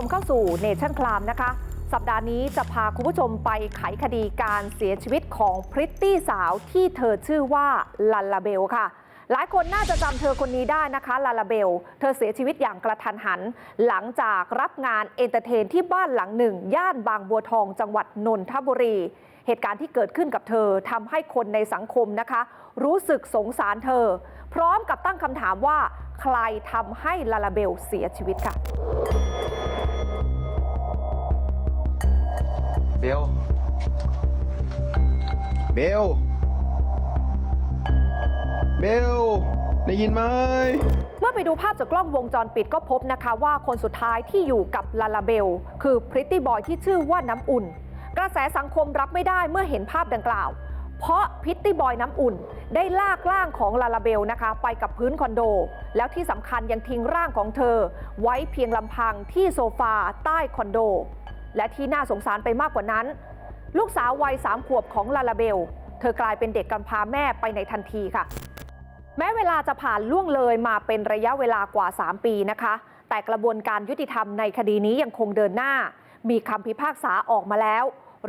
ชมเข้าสู่เนชั่นคลามนะคะ สัปดาห์นี้จะพาคุณผู้ชมไปไขคดีการเสียชีวิตของพริตตี้สาวที่เธอชื่อว่าลัลลาเบลค่ะ หลายคนน่าจะจำเธอคนนี้ได้นะคะลาลาเบล เธอเสียชีวิตอย่างกระทันหัน หลังจากรับงานเอนเตอร์เทนที่บ้านหลังหนึ่ง ย่านบางบัวทองจังหวัดนนทบุรีเหตุการณ์ที่เกิดขึ้นกับเธอทำให้คนในสังคมนะคะ รู้สึกสงสารเธอ พร้อมกับตั้งคำถามว่า ใครทำให้ลาลาเบลเสียชีวิตค่ะ เบล เบล เบล ได้ยินไหม เมื่อไปดูภาพจากกล้องวงจรปิดก็พบนะคะว่าคนสุดท้ายที่อยู่กับลาลาเบล คือพริตตี้บอยที่ชื่อว่าน้ำอุ่น กระแสสังคมรับไม่ได้เมื่อเห็นภาพดังกล่าว เพราะพริตตี้บอยน้ำอุ่น ได้ลากร่างของลาลาเบลนะคะ ไปกับพื้นคอนโด แล้วที่สำคัญยังทิ้งร่างของเธอ ไว้เพียงลำพังที่โซฟาใต้คอนโด และที่น่าสงสารไปมากกว่านั้น ลูกสาววัยสามขวบของลาลาเบล เธอกลายเป็นเด็กกำพร้าแม่ไปในทันทีค่ะ แม้เวลาจะผ่านล่วงเลยมาเป็นระยะเวลากว่า 3 ปีนะคะ แต่กระบวนการยุติธรรมในคดีนี้ยังคงเดินหน้า มีคำพิพากษาออกมาแล้ว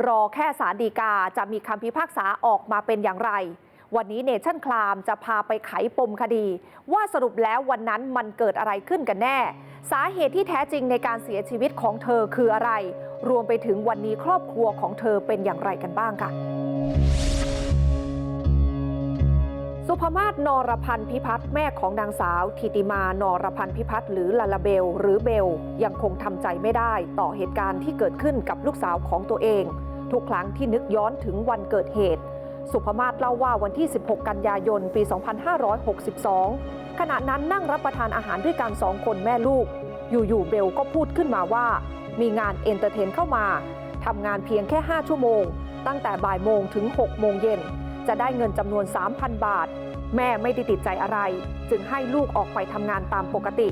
รอแค่สารดีกาจะมีคำพิพากษาออกมาเป็นอย่างไร วันนี้เนชั่นคลามจะพาไปไขปมคดี ว่าสรุปแล้ววันนั้นมันเกิดอะไรขึ้นกันแน่ สาเหตุที่แท้จริงในการเสียชีวิตของเธอคืออะไร รวมไปถึงวันนี้ครอบครัวของเธอเป็นอย่างไรกันบ้างค่ะสุภมาศนรพันธ์พิพัฒน์แม่ของนางสาว ทิติมานรพันธ์พิพัฒน์หรือลาลาเบล หรือเบล ยังคงทำใจไม่ได้ต่อเหตุการณ์ที่เกิดขึ้นกับลูกสาวของตัวเอง ทุกครั้งที่นึกย้อนถึงวันเกิดเหตุ สุภมาศเล่าว่าวันที่ 16 กันยายน ปี 2562 ขณะนั้นนั่งรับประทานอาหารด้วยกันสองคนแม่ลูก อยู่ๆเบลก็พูดขึ้นมาว่า มีงานเอนเตอร์เทนเข้ามาทำงานเพียงแค่ 5 ชั่วโมง ตั้งแต่บ่ายโมงถึง 6 โมงเย็น จะได้เงินจำนวน 3,000 บาท แม่ไม่ได้ติดใจอะไร จึงให้ลูกออกไปทำงานตามปกติ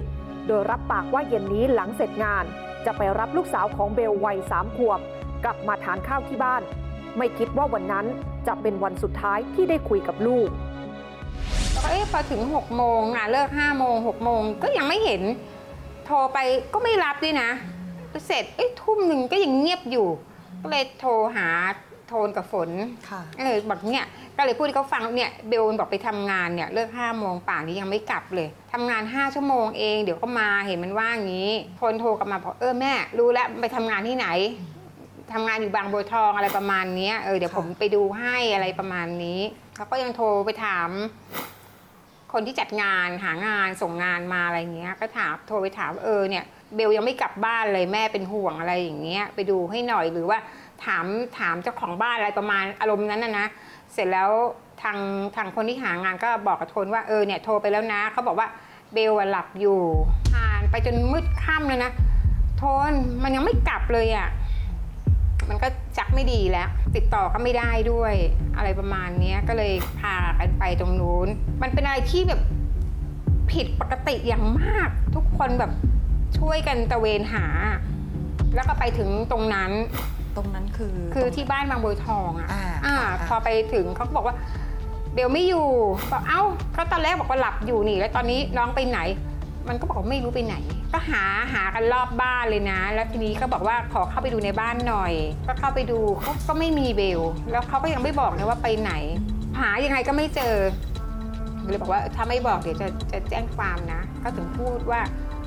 โดยรับปากว่าเย็นนี้หลังเสร็จงาน จะไปรับลูกสาวของเบลวัยสามขวบ กลับมาทานข้าวที่บ้าน ไม่คิดว่าวันนั้นจะเป็นวันสุดท้ายที่ได้คุยกับลูกแล้วก็เอ๊ะพอถึง6กโมงงานเลิก5้าโมงหกโมงก็ยังไม่เห็น โทรไปก็ไม่รับด้วยนะ เสร็จเอ๊ะทุ่มหนึ่งก็ยังเงียบอยู่ ก็เลยโทรหาโทนกับฝนค่ะเออบอกเนี่ยก็เลยพูดให้เขาฟังเนี่ยเบลมันบอกไปทำงานเนี่ยเลิก5้าโมงป่านนี้ยังไม่กลับเลยทำงาน5ชั่วโมงเอง เดี๋ยวก็มาเห็นมันว่าอย่างนี้โทนโทรกลับมาบอกเออแม่ รู้แล้วไปทำงานที่ไหน ทำงานอยู่บางบัวทองอะไรประมาณเนี้ยเออเดี๋ยวค่ะผมไปดูให้อะไรประมาณนี้เขาก็ยังโทรไปถาม คนที่จัดงานหางานส่งงานมาอะไรเงี้ย ก็ถามโทรไปถามว่าเออเนี่ยเบลยังไม่กลับบ้านเลยแม่เป็นห่วงอะไรอย่างเงี้ย ไปดูให้หน่อยหรือว่าถามถามเจ้าของบ้านอะไรประมาณอารมณ์นั้นนะนะเสร็จแล้วทางทางคนที่หางานก็บอกกับโทนว่าเออเนี่ยโทรไปแล้วนะเขาบอกว่าเบลอะหลับอยู่ผ่านไปจนมืดค่ำเลยนะโทนมันยังไม่กลับเลยอะ่ะ มันก็จักไม่ดีแล้ว ติดต่อก็ไม่ได้ด้วย อะไรประมาณเนี้ยก็เลยพากันไปตรงนู้น มันเป็นอะไรที่แบบผิดปกติอย่างมาก ทุกคนแบบช่วยกันตระเวนหา แล้วก็ไปถึงตรงนั้นตรงนั้นคือคือตรงที่บ้านบางบัวทองอะอ่าอ่าค่ะพอไปถึงเขาก็บอกว่าเบลไม่อยู่บอกเอ้าเขาตอนแรกบอกว่าหลับอยู่นี่ แล้วตอนนี้น้องไปไหน มันก็บอกไม่รู้ไปไหน ก็หาหากันรอบบ้านเลยนะ แล้วทีนี้ก็บอกว่าขอเข้าไปดูในบ้านหน่อย ก็เข้าไปดูเขาก็ไม่มีเบล แล้วเขาก็ยังไม่บอกนะว่าไปไหน หายังไงก็ไม่เจอเลยบอกว่าถ้าไม่บอกเดี๋ยวจะจะแจ้งความนะ ก็ถึงพูดว่า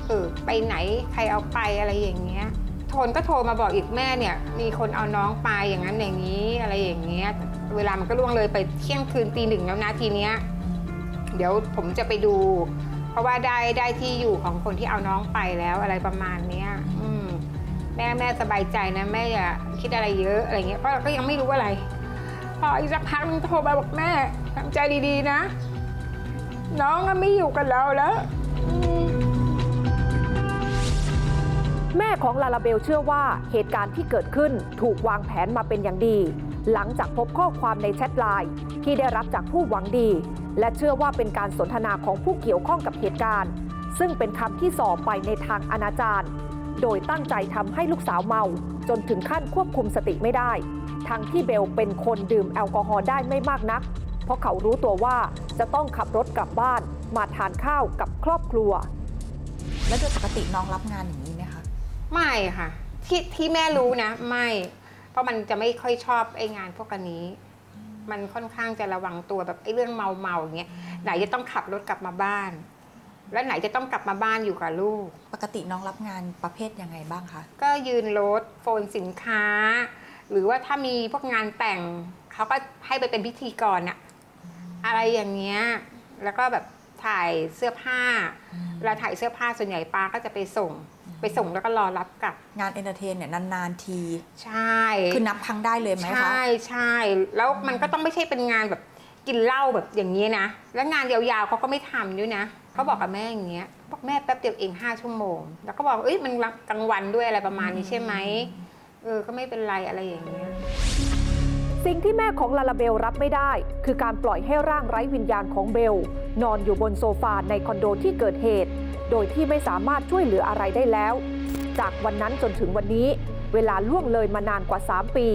เออไปไหนใครเอาไปอะไรอย่างเงี้ยโทนก็โทรมาบอกอีกแม่เนี่ย มีคนเอาน้องไปอย่างนั้นอย่างนี้อะไรอย่างเงี้ย เวลามันก็ล่วงเลยไปเที่ยงคืนตีหนึ่งแล้วนะทีเนี้ยเดี๋ยวผมจะไปดู เพราะว่าได้ได้ที่อยู่ของคนที่เอาน้องไปแล้วอะไรประมาณเนี้ย อืม แม่แม่สบายใจนะแม่อย่าคิดอะไรเยอะอะไรเงี้ยเพราะเราก็ยังไม่รู้อะไร พออีกสักพักนึงโทรมาบอกแม่ทำใจดีๆนะ น้องก็ไม่อยู่กับเราแล้วแม่ของลาลาเบลเชื่อว่าเหตุการณ์ที่เกิดขึ้นถูกวางแผนมาเป็นอย่างดี หลังจากพบข้อความในแชทไลน์ที่ได้รับจากผู้หวังดี และเชื่อว่าเป็นการสนทนาของผู้เกี่ยวข้องกับเหตุการณ์ ซึ่งเป็นคำที่ส่อไปในทางอนาจารโดยตั้งใจทำให้ลูกสาวเมา จนถึงขั้นควบคุมสติไม่ได้ ทั้งที่เบลเป็นคนดื่มแอลกอฮอล์ได้ไม่มากนัก เพราะเขารู้ตัวว่าจะต้องขับรถกลับบ้าน มาทานข้าวกับครอบครัว แล้วโดยปกติน้องรับงานอย่างนี้ไหมคะ ไม่ค่ะ ที่ที่แม่รู้นะ ไม่ เพราะมันจะไม่ค่อยชอบไอ้งานพวกอันนี้ มันค่อนข้างจะระวังตัวแบบไอ้เรื่องเมาเมาๆอย่างเงี้ยไหนจะต้องขับรถกลับมาบ้าน แล้วไหนจะต้องกลับมาบ้านอยู่กับลูก ปกติน้องรับงานประเภทยังไงบ้างคะ ก็ยืนรถโฟนสินค้า หรือว่าถ้ามีพวกงานแต่งเขาก็ให้ไปเป็นพิธีกรอะอะไรอย่างเงี้ยแล้วก็แบบถ่ายเสื้อผ้าเวลาถ่ายเสื้อผ้าส่วนใหญ่ป้าก็จะไปส่ง ไปส่งแล้วก็รอรับกลับ งานเอนเตอร์เทนเนี่ยนานๆที ใช่คือนับครั้งได้เลยไหมคะ ใช่ใช่แล้วมันก็ต้องไม่ใช่เป็นงานแบบกินเหล้าแบบอย่างนี้นะ แล้วงานยาวๆเขาก็ไม่ทำด้วยนะเขาบอกกับแม่อย่างเงี้ยบอกแม่แป๊บเดียวเองห้าชั่วโมง แล้วก็บอกเอ้ยมันกลางวันด้วยอะไรประมาณนี้ใช่ไหมเออก็ไม่เป็นไรอะไรอย่างเงี้ย สิ่งที่แม่ของลาลาเบลรับไม่ได้ คือการปล่อยให้ร่างไร้วิญญาณของเบล นอนอยู่บนโซฟาในคอนโดที่เกิดเหตุ โดยที่ไม่สามารถช่วยเหลืออะไรได้แล้ว จากวันนั้นจนถึงวันนี้ เวลาล่วงเลยมานานกว่า 3 ปี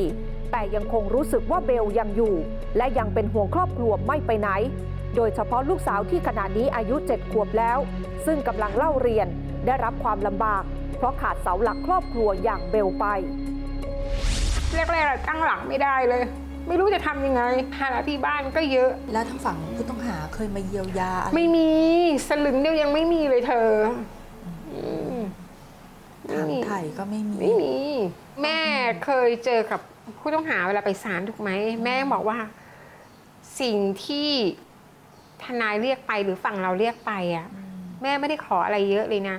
แต่ยังคงรู้สึกว่าเบลยังอยู่ และยังเป็นห่วงครอบครัวไม่ไปไหน โดยเฉพาะลูกสาวที่ขณะนี้อายุ 7 ขวบแล้ว ซึ่งกำลังเล่าเรียนได้รับความลำบาก เพราะขาดเสาหลักครอบครัวอย่างเบลไปแรกๆอะตั้งหลักไม่ได้เลย ไม่รู้จะทำยังไงภาระที่บ้านก็เยอะ แล้วทางฝั่งผู้ต้องหาเคยมาเยียวยาอะไรไม่มีสลึงเดียวยังไม่มีเลยเธออืมถามไถ่ก็ไม่มีไม่มี แม่เคยเจอกับผู้ต้องหาเวลาไปศาลถูกไหม แม่บอกว่า สิ่งที่ทนายเรียกไปหรือฝั่งเราเรียกไปอะ แม่ไม่ได้ขออะไรเยอะเลยนะ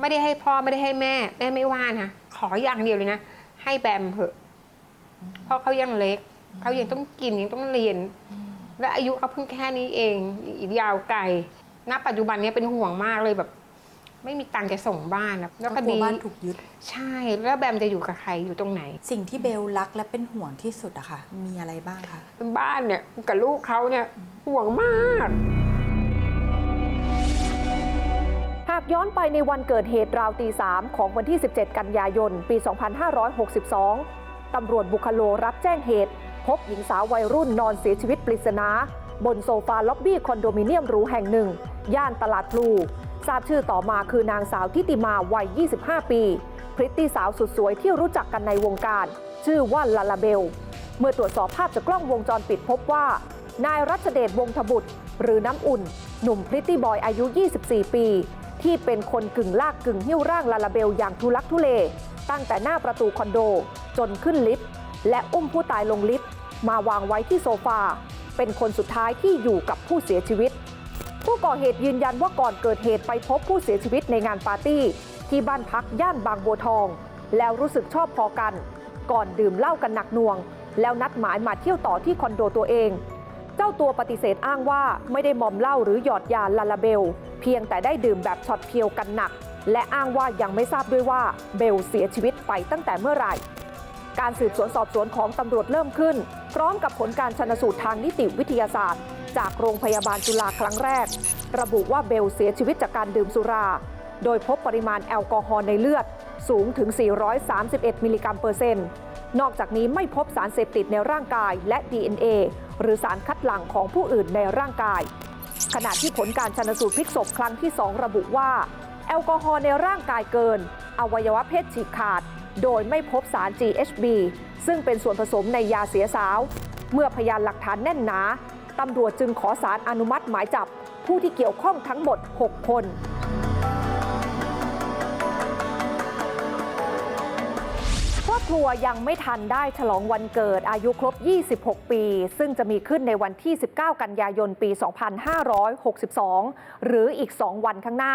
ไม่ได้ให้พ่อไม่ได้ให้แม่ แม่ไม่ว่านะ ขออย่างเดียวเลยนะ ให้แบมเหอะเพราะเขายังเล็ก เขายังต้องกินยังต้องเรียน และอายุเขาเพิ่งแค่นี้เอง อีกยาวไกลณปัจจุบันเนี้ยเป็นห่วงมากเลยแบบ ไม่มีตังค์จะส่งบ้านนะแล้วคก็กลัดีวบ้านถูกยึด ใช่ แล้วแบมจะอยู่กับใครอยู่ตรงไหน สิ่งที่เบลรักและเป็นห่วงที่สุดอะค่ะ มีอะไรบ้างคะบ้านเนี่ยกับลูกเขาเนี่ยห่วงมากหากย้อนไปในวันเกิดเหตุราวตีสามของวันที่ 17 กันยายน ปี 2562 ตำรวจบุคโลรับแจ้งเหตุพ บหญิงสาววัยรุ่นนอนเสียชีวิตปริศนา บนโซฟาล็อบบี้คอนโดมิเนียมหรูแห่งหนึ่ง ย่านตลาดพลู ทราบชื่อต่อมาคือนางสาวทิติมาวัย 25 ปี พริตตี้สาวสุดสวยที่รู้จักกันในวงการ ชื่อว่าลาลาเบล เมื่อตรวจสอบภาพจากกล้องวงจรปิดพบว่า นายรัชเดชวงศบุตร หรือน้ำอุ่น หนุ่มพริตตี้บอยอายุ 24 ปี ที่เป็นคนกึ่งลากกึ่งหิ้วร่างลาลาเบลอย่างทุลักทุเล ตั้งแต่หน้าประตูคอนโด จนขึ้นลิฟต์และอุ้มผู้ตายลงลิฟต์ มาวางไว้ที่โซฟา เป็นคนสุดท้ายที่อยู่กับผู้เสียชีวิต ผู้ก่อเหตุยืนยันว่าก่อนเกิดเหตุไปพบผู้เสียชีวิตในงานปาร์ตี้ ที่บ้านพักย่านบางบัวทอง แล้วรู้สึกชอบพอกัน ก่อนดื่มเหล้ากันหนักหน่วง แล้วนัดหมายมาเที่ยวต่อที่คอนโดตัวเอง เจ้าตัวปฏิเสธอ้างว่าไม่ได้มอมเหล้าหรือหยอดยาลาลาเบล เพียงแต่ได้ดื่มแบบช็อตเพียวกันหนักและอ้างว่ายังไม่ทราบด้วยว่าเบลเสียชีวิตไปตั้งแต่เมื่อไหร่ การสืบสวนสอบสวนของตำรวจเริ่มขึ้น พร้อมกับผลการชนสูตรทางนิติวิทยาศาสตร์ จากโรงพยาบาลจุฬาครั้งแรก ระบุว่าเบลเสียชีวิตจากการดื่มสุรา โดยพบปริมาณแอลกอฮอล์ในเลือดสูงถึง 431 มิลลิกรัมเปอร์เซ็นต์นอกจากนี้ไม่พบสารเสพติดในร่างกายและ DNA หรือสารคัดหลั่งของผู้อื่นในร่างกาย ขณะที่ผลการชนสูตรพลิกศพครั้งที่ 2 ระบุว่า แอลกอฮอล์ในร่างกายเกิน อวัยวะเพศฉีกขาด โดยไม่พบสาร GHB ซึ่งเป็นส่วนผสมในยาเสียสาว เมื่อพยานหลักฐานแน่นหนาตำรวจจึงขอสารอนุมัติหมายจับผู้ที่เกี่ยวข้องทั้งหมด 6 คนครอบครัวยังไม่ทันได้ฉลองวันเกิดอายุครบ 26 ปี ซึ่งจะมีขึ้นในวันที่ 19 กันยายนปี 2562 หรืออีก 2 วันข้างหน้า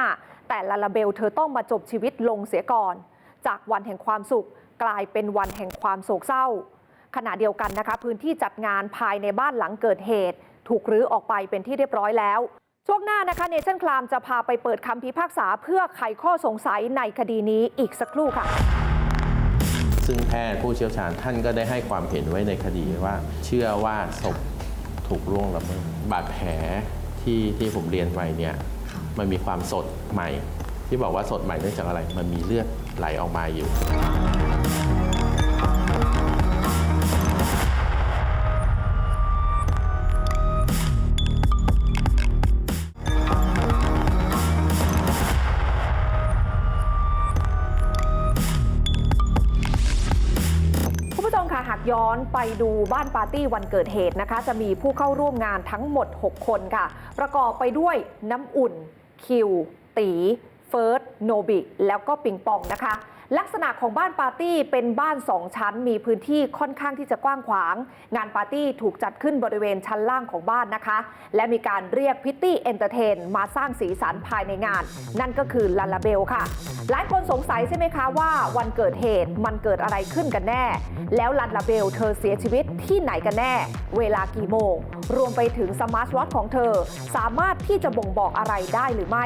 แต่ลาลาเบลเธอต้องมาจบชีวิตลงเสียก่อน จากวันแห่งความสุข กลายเป็นวันแห่งความโศกเศร้า ขณะเดียวกันนะคะ พื้นที่จัดงานภายในบ้านหลังเกิดเหตุ ถูกรื้อออกไปเป็นที่เรียบร้อยแล้ว ช่วงหน้านะคะเนชั่นคลามจะพาไปเปิดคำพิพากษาเพื่อไขข้อสงสัยในคดีนี้อีกสักครู่ค่ะซึ่งแพทย์ผู้เชี่ยวชาญท่านก็ได้ให้ความเห็นไว้ในคดีว่า เชื่อว่าศพถูกล่วงละเมิดบาดแผลที่ที่ผมเรียนไปเนี่ยมันมีความสดใหม่ ที่บอกว่าสดใหม่เนื่องจากอะไร มันมีเลือด ไหลออกมาอยู่คุณผู้ชมค่ะหากย้อนไปดูบ้านปาร์ตี้วันเกิดเหตุนะคะ จะมีผู้เข้าร่วมงานทั้งหมด 6 คนค่ะ ประกอบไปด้วยน้ำอุ่น คิว ตี ฟิร์สโนบิแล้วก็ปิงปองนะคะ ลักษณะของบ้านปาร์ตี้เป็นบ้าน2ชั้นมีพื้นที่ค่อนข้างที่จะกว้างขวาง งานปาร์ตี้ถูกจัดขึ้นบริเวณชั้นล่างของบ้านนะคะ และมีการเรียกพิตตี้เอนเตอร์เทนมาสร้างสีสันภายในงาน นั่นก็คือลาลาเบลค่ะ หลายคนสงสัยใช่ไหมคะว่าวันเกิดเหตุมันเกิดอะไรขึ้นกันแน่ แล้วลันลาเบลเธอเสียชีวิตที่ไหนกันแน่ เวลากี่โมง รวมไปถึงสมาร์ทวอทของเธอ สามารถที่จะบ่งบอกอะไรได้หรือไม่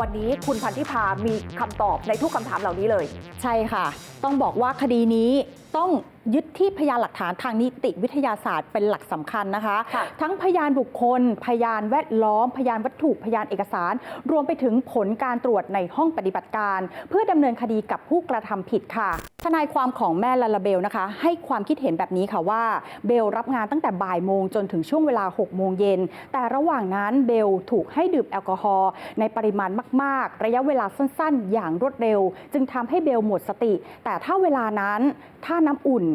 วันนี้คุณพันธิพามีคำตอบในทุกคำถามเหล่านี้เลยใช่ค่ะ ต้องบอกว่าคดีนี้ ต้องยึดที่พยานหลักฐานทางนิติวิทยาศาสตร์เป็นหลักสำคัญนะคะค่ะทั้งพยานบุคคล พยานแวดล้อม พยานวัตถุพยานเอกสาร รวมไปถึงผลการตรวจในห้องปฏิบัติการ เพื่อดำเนินคดีกับผู้กระทำผิดค่ะ ทนายความของแม่ลาลาเบลนะคะ ให้ความคิดเห็นแบบนี้ค่ะว่าเบลรับงานตั้งแต่บ่ายโมงจนถึงช่วงเวลา6โมงเย็นแต่ระหว่างนั้นเบลถูกให้ดื่มแอลกอฮอล์ในปริมาณมาก ๆ ระยะเวลาสั้น ๆ อย่างรวดเร็ว จึงทำให้เบลหมดสติ แต่ถ้าเวลานั้นถ้าน้ำอุ่น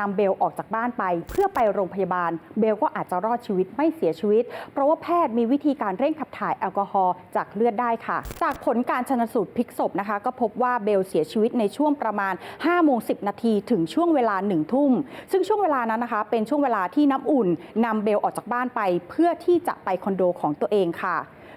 นำเบลออกจากบ้านไป เพื่อไปโรงพยาบาล เบลก็อาจจะรอดชีวิตไม่เสียชีวิต เพราะว่าแพทย์มีวิธีการเร่งขับถ่ายแอลกอฮอล์จากเลือดได้ค่ะ จากผลการชนสูตรพลิกศพนะคะ ก็พบว่าเบลเสียชีวิตในช่วงประมาณ5โมง10 นาทีถึงช่วงเวลา1ทุ่ม ซึ่งช่วงเวลานั้นนะคะ เป็นช่วงเวลาที่น้ำอุ่นนำเบลออกจากบ้านไป เพื่อที่จะไปคอนโดของตัวเองค่ะ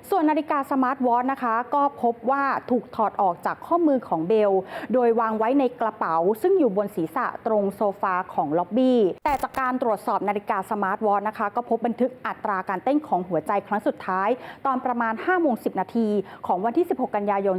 ส่วนนาฬิกาสมาร์ทวอทนะคะ ก็พบว่าถูกถอดออกจากข้อมือของเบล โดยวางไว้ในกระเป๋า ซึ่งอยู่บนศีรษะตรงโซฟาของล็อบบี้ แต่จากการตรวจสอบนาฬิกาสมาร์ทวอทนะคะ ก็พบบันทึกอัตราการเต้นของหัวใจครั้งสุดท้าย ตอนประมาณ5โมง10 นาที ของวันที่ 16 กันยายน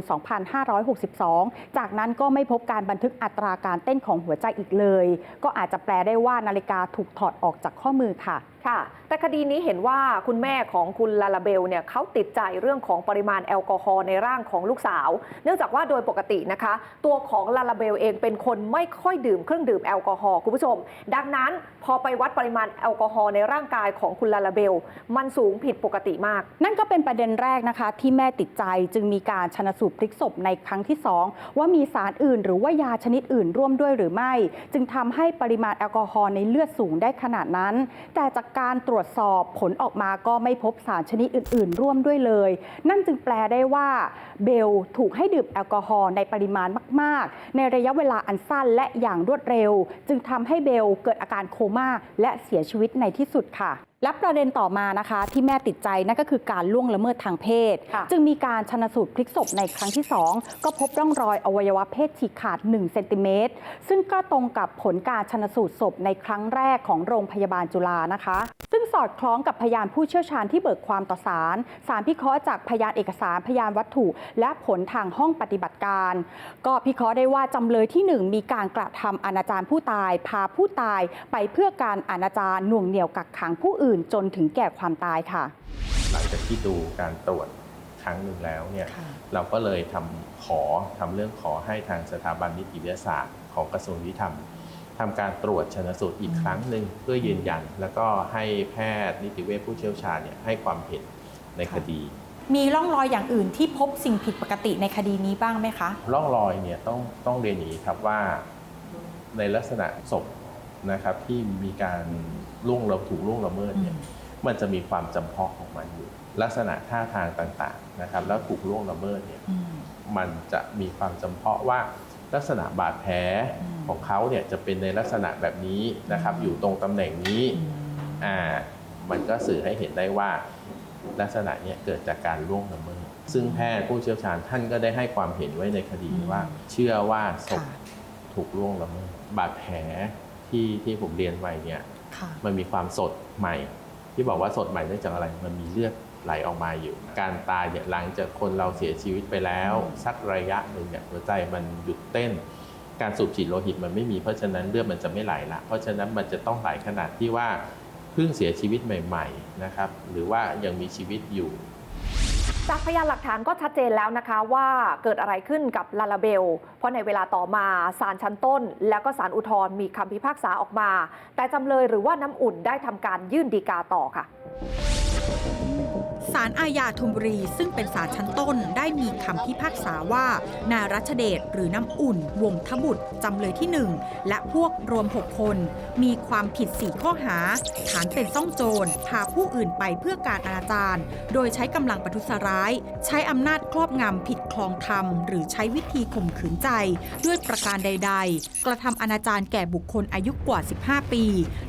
2562 จากนั้นก็ไม่พบการบันทึกอัตราการเต้นของหัวใจอีกเลย ก็อาจจะแปลได้ว่านาฬิกาถูกถอดออกจากข้อมือค่ะ ค่ะ แต่คดีนี้เห็นว่าคุณแม่ของคุณลาลาเบลเนี่ยเขาติดใจเรื่องของปริมาณแอลกอฮอล์ในร่างของลูกสาว เนื่องจากว่าโดยปกตินะคะ ตัวของลาลาเบลเองเป็นคนไม่ค่อยดื่มเครื่องดื่มแอลกอฮอล์คุณผู้ชม ดังนั้นพอไปวัดปริมาณแอลกอฮอล์ในร่างกายของคุณลาลาเบล มันสูงผิดปกติมาก นั่นก็เป็นประเด็นแรกนะคะ ที่แม่ติดใจจึงมีการชนสูตรพลิกศพในครั้งที่ 2 ว่ามีสารอื่น หรือว่ายาชนิดอื่นร่วมด้วยหรือไม่ จึงทำให้ปริมาณแอลกอฮอล์ในเลือดสูงได้ขนาดนั้น แต่จากการตรวจสอบผลออกมาก็ไม่พบสารชนิดอื่น ๆ ร่วมด้วยเลย นั่นจึงแปลได้ว่าเบลถูกให้ดื่มแอลกอฮอล์ในปริมาณมาก ๆ ในระยะเวลาอันสั้นและอย่างรวดเร็ว จึงทำให้เบลเกิดอาการโคม่าและเสียชีวิตในที่สุดค่ะและประเด็นต่อมานะคะที่แม่ติดใจนั่นก็คือการล่วงละเมิดทางเพศค่ะจึงมีการชนสูตรพลิกศพในครั้งที่ 2 ก็พบร่องรอยอวัยวะเพศฉีกขาด1เซนติเมตรซึ่งก็ตรงกับผลการชนสูตรศพในครั้งแรกของโรงพยาบาลจุฬานะคะ ซึ่งสอดคล้องกับพยานผู้เชี่ยวชาญที่เบิกความต่อศาลสารพิเคราะห์จากพยานเอกสารพยานวัตถุ และผลทางห้องปฏิบัติการ ก็พิเคราะห์ได้ว่าจำเลยที่ 1 มีการกระทำอนาจารผู้ตาย พาผู้ตายไปเพื่อการอนาจารหน่วงเหนี่ยวกักขังผู้อื่นจนถึงแก่ความตายค่ะ หลังจากที่ดูการตรวจครั้งหนึ่งแล้วเนี่ยค่ะเราก็เลยทำขอทำเรื่องขอให้ทางสถาบันนิติวิทยาศาสตร์ ของกระทรวงยุติธรรมทำการตรวจชนสูตรอีกครั้งหนึ่งเพื่อยืนยัน แล้วก็ให้แพทย์นิติเวชผู้เชี่ยวชาญเนี่ยให้ความเห็นในคดี มีร่องรอยอย่างอื่นที่พบสิ่งผิดปกติในคดีนี้บ้างไหมคะร่องรอยเนี่ยต้องต้องเรียนอย่างนี้ครับว่าในลักษณะศพนะครับที่มีการ ล่วงละถูกล่วงละเมิดเนี่ยมันจะมีความจำเพาะของมันอยู่ ลักษณะท่าทางต่างๆนะครับ แล้วถูกล่วงละเมิดเนี่ยมันจะมีความจำเพาะว่าลักษณะบาดแผลของเขาเนี่ยจะเป็นในลักษณะแบบนี้นะครับ อยู่ตรงตำแหน่งนี้อ่ามันก็สื่อให้เห็นได้ว่าลักษณะเนี้ยเกิดจากการล่วงละเมิดซึ่งแพทย์ผู้เชี่ยวชาญท่านก็ได้ให้ความเห็นไว้ในคดีว่า เชื่อว่าศพค่ะถูกล่วงละเมิดบาดแผลที่ที่ผมเรียนไว้เนี่ยค่ะ มันมีความสดใหม่ ที่บอกว่าสดใหม่เนื่องจากอะไรมันมีเลือดไหลออกมาอยู่ การตายเนี่ยหลังจากคนเราเสียชีวิตไปแล้ว สักระยะหนึ่งเนี่ยหัวใจมันหยุดเต้น การสูบฉีดโลหิตมันไม่มีเพราะฉะนั้นเลือดมันจะไม่ไหลละเพราะฉะนั้นมันจะต้องไหลขนาดที่ว่าเพิ่งเสียชีวิตใหม่ ๆนะครับ หรือว่ายังมีชีวิตอยู่ จากพยานหลักฐานก็ชัดเจนแล้วนะคะว่าเกิดอะไรขึ้นกับลาลาเบล เพราะในเวลาต่อมาศาลชั้นต้น แล้วก็ศาลอุทธรณ์มีคำพิพากษาออกมา แต่จำเลยหรือว่าน้ำอุ่นได้ทำการยื่นดีกาต่อค่ะ ศาลอาญาธนบุรี ซึ่งเป็นศาลชั้นต้นได้มีคำพิพากษาว่า นายรัชเดชหรือน้ำอุ่น วงทบุตรจำเลยที่ 1 และพวกรวม 6 คน มีความผิด 4 ข้อหา ฐานเป็นซ่องโจร พาผู้อื่นไปเพื่อการอนาจารโดยใช้กำลังประทุษร้าย ใช้อำนาจครอบงำผิดคลองธรรม หรือใช้วิธีข่มขืนใจ ด้วยประการใด ๆ กระทำอนาจารแก่บุคคลอายุกว่า 15 ปี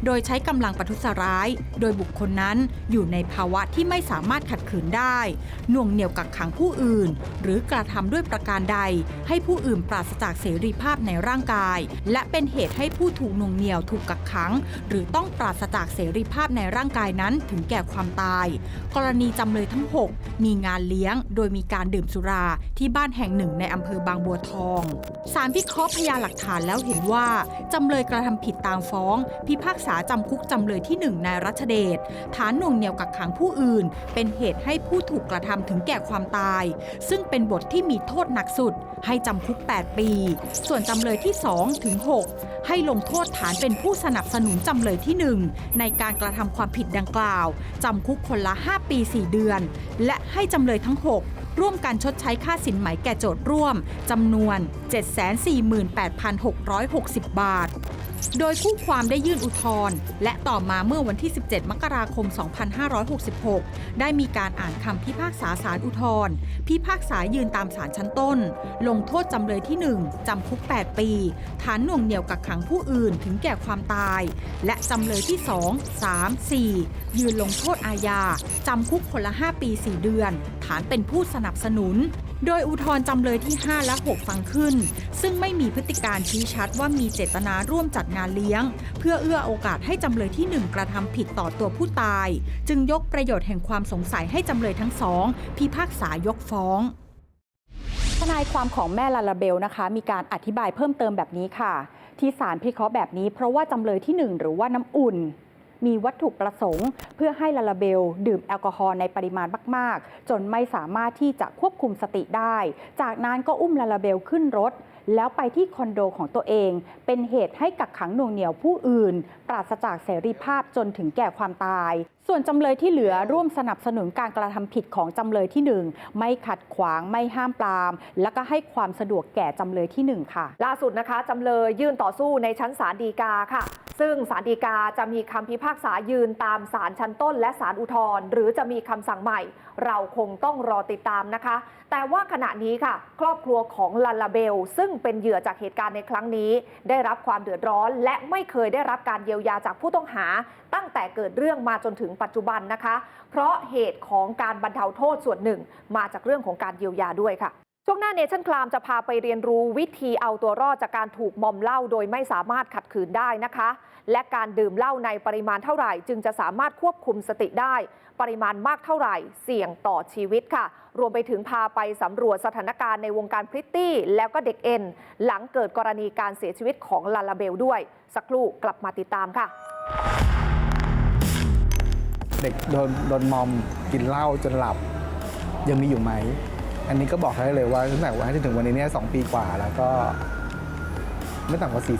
โดยใช้กำลังประทุษร้าย โดยบุคคลนั้นอยู่ในภาวะที่ไม่สามารถขัดขืนได้น่วงเหนี่ยวกักขังผู้อื่น หรือกระทำด้วยประการใด ให้ผู้อื่นปราศจากเสรีภาพในร่างกาย และเป็นเหตุให้ผู้ถูกน่วงเหนี่ยวถูกกักขัง หรือต้องปราศจากเสรีภาพในร่างกายนั้นถึงแก่ความตาย กรณีจำเลยทั้ง 6 มีงานเลี้ยง โดยมีการดื่มสุราที่บ้านแห่งหนึ่งในอำเภอบางบัวทองศาลพิเคราะห์พยานหลักฐานแล้วเห็นว่าจำเลยกระทำผิดตามฟ้อง พิพากษาจำคุกจำเลยที่ 1นายรัชเดชฐานน่วงเหนี่ยวกักขังผู้อื่น เป็นเหตุให้ผู้ถูกกระทำถึงแก่ความตาย ซึ่งเป็นบทที่มีโทษหนักสุด ให้จำคุก 8 ปี ส่วนจำเลยที่ 2 ถึง 6 ให้ลงโทษฐานเป็นผู้สนับสนุนจำเลยที่ 1 ในการกระทำความผิดดังกล่าว จำคุกคนละ 5 ปี 4 เดือน และให้จำเลยทั้ง 6ร่วมกันชดใช้ค่าสินไหมแก่โจทย์ร่วมจำนวน 748,660 บาทโดยคู่ความได้ยื่นอุทธรณ์และต่อมาเมื่อวันที่ 17 มกราคม 2566 ได้มีการอ่านคำพิพากษาศาลอุทธรณ์พิพากษายืนตามศาลชั้นต้น ลงโทษจำเลยที่ 1 จำคุก 8 ปี ฐานหน่วงเหนี่ยวกักขังผู้อื่นถึงแก่ความตาย และจำเลยที่ 2 3 4 ยืนลงโทษอาญาจำคุกคนละ 5 ปี 4 เดือน ฐานเป็นผู้สนับสนุน โดยอุทธรณ์จำเลยที่ 5 และ 6 ฟังขึ้น ซึ่งไม่มีพฤติการชี้ชัดว่ามีเจตนาร่วมจัดงานเลี้ยง เพื่อเอื้อโอกาสให้จำเลยที่ 1 กระทำผิดต่อตัวผู้ตาย จึงยกประโยชน์แห่งความสงสัยให้จำเลยทั้งสองพิพากษายกฟ้องทนายความของแม่ลาลาเบลนะคะ มีการอธิบายเพิ่มเติมแบบนี้ค่ะ ที่ศาลพิเคราะห์แบบนี้เพราะว่าจำเลยที่ 1 หรือว่าน้ำอุ่น มีวัตถุประสงค์ เพื่อให้ลาลาเบล ดื่มแอลกอฮอล์ในปริมาณมาก ๆ จนไม่สามารถที่จะควบคุมสติได้ จากนั้นก็อุ้มลาลาเบลขึ้นรถ แล้วไปที่คอนโดของตัวเอง เป็นเหตุให้กักขังหน่วงเหนี่ยวผู้อื่น ปราศจากเสรีภาพจนถึงแก่ความตายส่วนจำเลยที่เหลือร่วมสนับสนุนการกระทำผิดของจำเลยที่หนึ่งไม่ขัดขวางไม่ห้ามปราม และก็ให้ความสะดวกแก่จำเลยที่หนึ่งค่ะ ล่าสุดนะคะจำเลยยื่นต่อสู้ในชั้นศาลฎีกาค่ะ ซึ่งศาลฎีกาจะมีคำพิพากษายืนตามศาลชั้นต้น และศาลอุทธรณ์หรือจะมีคำสั่งใหม่ เราคงต้องรอติดตามนะคะ แต่ว่าขณะนี้ค่ะ ครอบครัวของลาลาเบล ซึ่งเป็นเหยื่อจากเหตุการณ์ในครั้งนี้ ได้รับความเดือดร้อน และไม่เคยได้รับการเยียวยาจากผู้ต้องหา ตั้งแต่เกิดเรื่องมาจนถึงปัจจุบันนะคะ เพราะเหตุของการบรรเทาโทษส่วนหนึ่ง มาจากเรื่องของการเยียวยาด้วยค่ะ ช่วงหน้าเนชั่นคลามจะพาไปเรียนรู้วิธีเอาตัวรอดจากการถูกมอมเหล้าโดยไม่สามารถขัดขืนได้นะคะ และการดื่มเหล้าในปริมาณเท่าไหร่ จึงจะสามารถควบคุมสติได้ ปริมาณมากเท่าไหร่ เสี่ยงต่อชีวิตค่ะ รวมไปถึงพาไปสำรวจสถานการณ์ในวงการพริตตี้ แล้วก็เด็กเอ็น หลังเกิดกรณีการเสียชีวิตของลาลาเบลด้วย สักครู่กลับมาติดตามค่ะ เด็กโดนโดนมอมกินเหล้าจนหลับยังมีอยู่ไหม อันนี้ก็บอกได้เลยว่าตั้งแต่วันที่ถึงวันนี้เนี่ยสองปีกว่าแล้วก็ ไม่ต่ำกว่า 40 40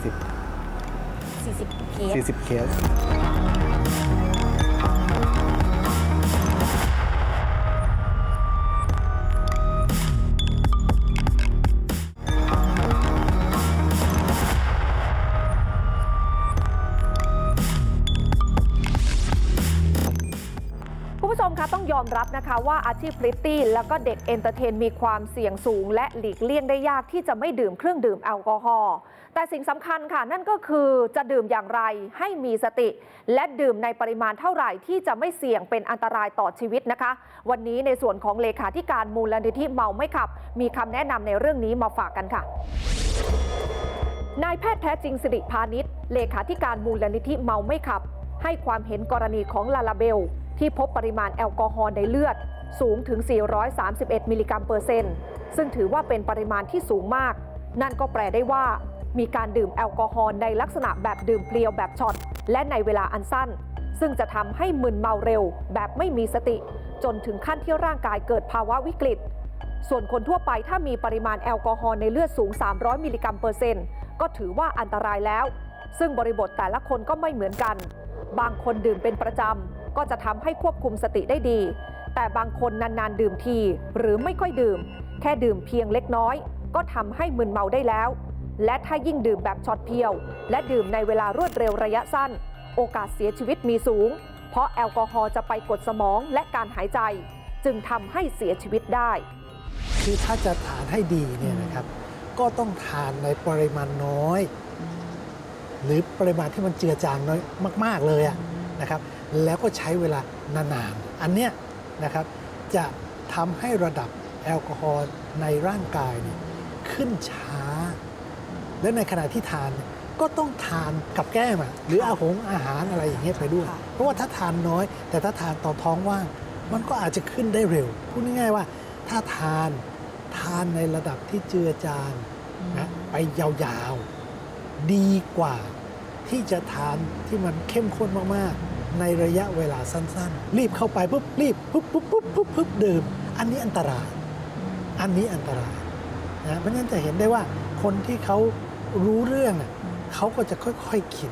เคส 40 เคส องยอมรับนะคะว่าอาชีพพริตตี้ แล้วก็เด็กเอนเตอร์เทนมีความเสี่ยงสูง และหลีกเลี่ยงได้ยากที่จะไม่ดื่มเครื่องดื่มแอลกอฮอล์แต่สิ่งสำคัญค่ะ นั่นก็คือจะดื่มอย่างไรให้มีสติ และดื่มในปริมาณเท่าไหร่ที่จะไม่เสี่ยงเป็นอันตรายต่อชีวิตนะคะ วันนี้ในส่วนของเลขาธิการมูลนิธิเมาไม่ขับ มีคำแนะนำในเรื่องนี้มาฝากกันค่ะนายแพทย์แท้จริงสิริพาณิชย์เลขาธิการมูลนิธิเมาไม่ขับ ให้ความเห็นกรณีของลาลาเบล ที่พบปริมาณแอลกอฮอล์ในเลือดสูงถึง 431 มิลลิกรัมเปอร์เซ็นต์ ซึ่งถือว่าเป็นปริมาณที่สูงมาก นั่นก็แปลได้ว่า มีการดื่มแอลกอฮอล์ในลักษณะแบบดื่มเพลียวแบบช็อต และในเวลาอันสั้น ซึ่งจะทำให้มึนเมาเร็ว แบบไม่มีสติ จนถึงขั้นที่ร่างกายเกิดภาวะวิกฤต ส่วนคนทั่วไปถ้ามีปริมาณแอลกอฮอล์ในเลือดสูง 300 มิลลิกรัมเปอร์เซ็นต์ ก็ถือว่าอันตรายแล้ว ซึ่งบริบทแต่ละคนก็ไม่เหมือนกัน บางคนดื่มเป็นประจำ ก็จะทำให้ควบคุมสติได้ดี แต่บางคนนานๆ ดื่มที หรือไม่ค่อยดื่ม แค่ดื่มเพียงเล็กน้อย ก็ทำให้มึนเมาได้แล้ว และถ้ายิ่งดื่มแบบช็อตเพียว และดื่มในเวลารวดเร็วระยะสั้น โอกาสเสียชีวิตมีสูง เพราะแอลกอฮอล์จะไปกดสมองและการหายใจ จึงทำให้เสียชีวิตได้ คือถ้าจะทานให้ดีเนี่ยนะครับ ก็ต้องทานในปริมาณน้อย หรือปริมาณที่มันเจือจางน้อยมาก ๆเลยอะนะครับ แล้วก็ใช้เวลานานๆ อันเนี้ยนะครับจะทำให้ระดับแอลกอฮอล์ในร่างกายเนี่ยขึ้นช้า และในขณะที่ทานเนี่ยก็ต้องทานกับแก้มอะหรืออาหงอาหารอะไรอย่างเงี้ยไปด้วยค่ะเพราะว่าถ้าทานน้อย แต่ถ้าทานตอนท้องว่าง มันก็อาจจะขึ้นได้เร็วพูดง่ายๆว่า ถ้าทานทานในระดับที่เจือจางนะไปยาวๆ ดีกว่าที่จะทานที่มันเข้มข้นมากๆ ในระยะเวลาสั้นๆ รีบเข้าไปปุ๊บรีบปุ๊บปุ๊บปุ๊บปุ๊บปุ๊บดื่ม อันนี้อันตราย อันนี้อันตรายนะเพราะฉะนั้นจะเห็นได้ว่าคนที่เขารู้เรื่องเขาก็จะค่อยๆคิด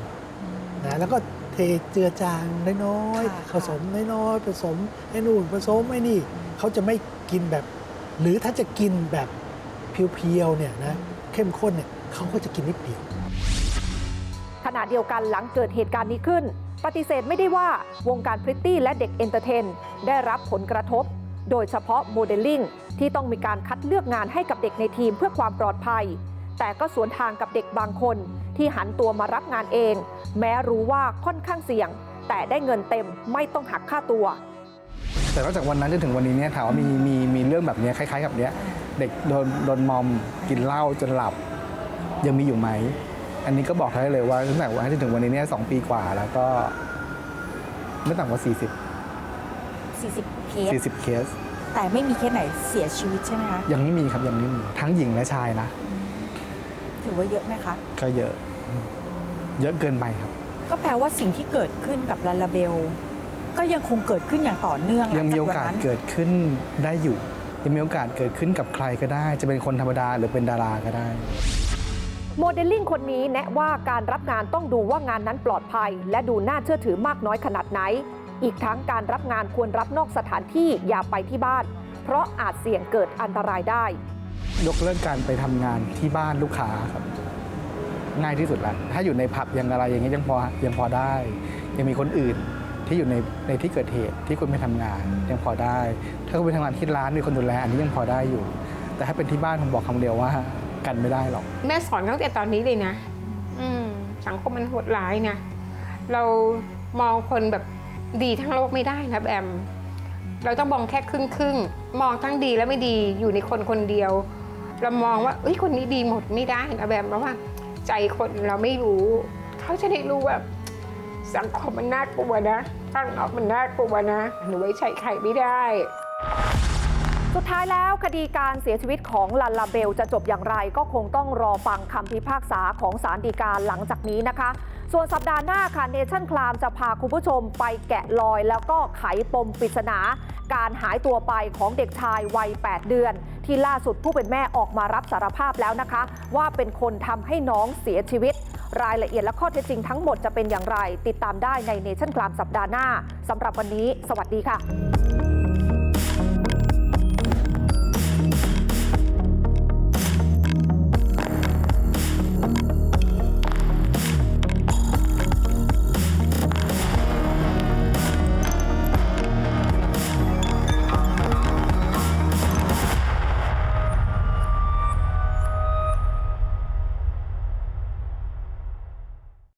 นะแล้วก็เทเจือจางน้อยๆผสมน้อยๆผสมไอ้นู่นผสมไอ้นี่เขาจะไม่กินแบบ หรือถ้าจะกินแบบเพียวๆเนี่ยนะเข้มข้นเนี่ยเขาก็จะกินนิดเดียวขณะเดียวกันหลังเกิดเหตุการณ์นี้ขึ้น ปฏิเสธไม่ได้ว่าวงการพริตตี้และเด็กเอนเตอร์เทน ได้รับผลกระทบ โดยเฉพาะโมเดลลิ่งที่ต้องมีการคัดเลือกงานให้กับเด็กในทีมเพื่อความปลอดภัย แต่ก็สวนทางกับเด็กบางคนที่หันตัวมารับงานเอง แม้รู้ว่าค่อนข้างเสี่ยง แต่ได้เงินเต็มไม่ต้องหักค่าตัว แต่นอกจากวันนั้นจนถึงวันนี้เนี่ยถามว่ามีมีมีเรื่องแบบนี้คล้ายๆกับเนี้ยเด็กโดนโดนมอมกินเหล้าจนหลับยังมีอยู่ไหม อันนี้ก็บอกได้เลยว่าตั้งแต่วันนั้นจนถึงวันนี้เนี่ยสองปีกว่าแล้วก็ ไม่ต่ำกว่า40 40 เคส40เคส แต่ไม่มีเคสไหนเสียชีวิตใช่ไหมคะ ยังไม่มีครับยังไม่มีทั้งหญิงและชายนะ ถือว่าเยอะไหมคะ ก็เยอะ เยอะเกินไปครับ ก็แปลว่าสิ่งที่เกิดขึ้นกับลาลาเบล ก็ยังคงเกิดขึ้นอย่างต่อเนื่องหลัยังมีจโอกาสวันนั้นเกิดขึ้นได้อยู่ ยังมีโอกาสเกิดขึ้นกับใครก็ได้ จะเป็นคนธรรมดาหรือเป็นดาราก็ได้ โมเดลลิ่งคนนี้แนะว่าการรับงานต้องดูว่างานนั้นปลอดภัย และดูน่าเชื่อถือมากน้อยขนาดไหน อีกทั้งการรับงานควรรับนอกสถานที่อย่าไปที่บ้าน เพราะอาจเสี่ยงเกิดอันตรายได้ ยกเลิกการไปทำงานที่บ้านลูกค้าครับ ง่ายที่สุดละถ้าอยู่ในผับยังอะไรอย่างนี้ยังพอยังพอได้ ยังมีคนอื่นที่อยู่ในในที่เกิดเหตุที่คุณไปทำงานยังพอได้ ถ้าคุณไปทำงานที่ร้านมีคนดูแลอันนี้ยังพอได้อยู่ แต่ถ้าเป็นที่บ้านผมบอกคำเดียวว่า กันไม่ได้หรอก แม่สอนตั้งแต่ตอนนี้เลยนะ อืม สังคมมันโหดร้ายนะ เรามองคนแบบดีทั้งโลกไม่ได้นะแบมเราต้องมองแค่ครึ่งครึ่งๆมองทั้งดีและไม่ดีอยู่ในคนคนเดียว เรามองว่าเอ้ยคนนี้ดีหมดไม่ได้นะแบมเพราะว่า ใจคนเราไม่รู้ เขาจะได้รู้ว่าสังคมมันน่ากลัวนะข้างนอกมันน่ากลัวนะหนูไว้ใจใครไม่ได้ สุดท้ายแล้วคดีการเสียชีวิตของลัลลาเบลจะจบอย่างไรก็คงต้องรอฟังคำพิพากษาของศาลฎีกาหลังจากนี้นะคะ ส่วนสัปดาห์หน้าค่ะเนชั่นคลามจะพาคุณผู้ชมไปแกะรอย แล้วก็ไขปมปริศนา การหายตัวไปของเด็กชายวัย 8 เดือน ที่ล่าสุดผู้เป็นแม่ออกมารับสารภาพแล้วนะคะ ว่าเป็นคนทำให้น้องเสียชีวิต รายละเอียดและข้อเท็จจริงทั้งหมดจะเป็นอย่างไร ติดตามได้ในเนชั่นคลามสัปดาห์หน้าสำหรับวันนี้ สวัสดีค่ะ